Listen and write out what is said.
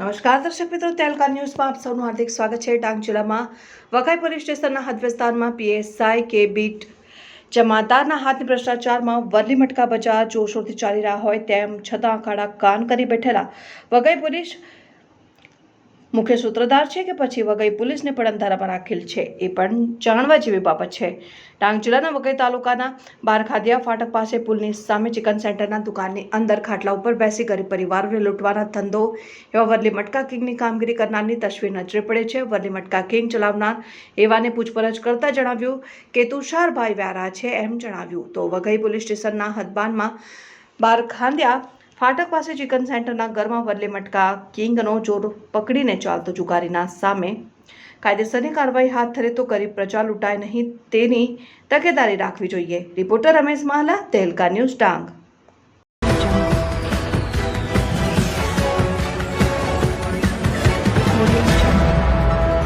નમસ્કાર, દર્શક મિત્રો, તેલકા ન્યૂઝમાં આપ સૌનું હાર્દિક સ્વાગત છે. ડાંગ જિલ્લામાં વઘાઈ પોલીસ સ્ટેશનના હદ વિસ્તારમાં પીએસઆઈ કે બીટ જમાદારના હાથની ભ્રષ્ટાચારમાં વરલી મટકા બજાર જોશોરથી ચાલી રહ્યા હોય તેમ છતાં કાળા કાન કરી બેઠેલા વઘાઈ પોલીસ મુખ્ય સૂત્રધાર છે કે પછી વઘઈ પોલીસને પણ અંધારામાં રાખેલ છે. એ પણ જાણવા જેવી બાબત છે. ડાંગ જિલ્લાના વઘઈ તાલુકાના બારખાદિયા ફાટક પાસે પુલની સામે ચિકન સેન્ટરના દુકાનની અંદર ખાટલા ઉપર બેસી ગરીબ પરિવારોને લૂંટવાના ધંધો એવા વરલી મટકા કિંગની કામગીરી કરનારની તસવીર નજરે પડે છે. વરલી મટકા કિંગ ચલાવનાર એવાને પૂછપરછ કરતા જણાવ્યું કે, તુષારભાઈ વ્યારા છે, એમ જણાવ્યું. તો વઘઈ પોલીસ સ્ટેશનના હદબાનમાં બારખાંદિયા ફાટક પાસે ચિકન સેન્ટરના ઘરમાં વરલે મટકા, કિંગનો જોર પકડીને ચાલતો જુગારીના સામે. કાયદેસરની કાર્યવાહી હાથ ધરે તો ગરીબ પ્રજા લૂંટાય નહીં, તેની તકેદારી રાખવી જોઈએ. રિપોર્ટર રમેશ મહાલા, તેલકા ન્યૂઝ ડાંગ. Audio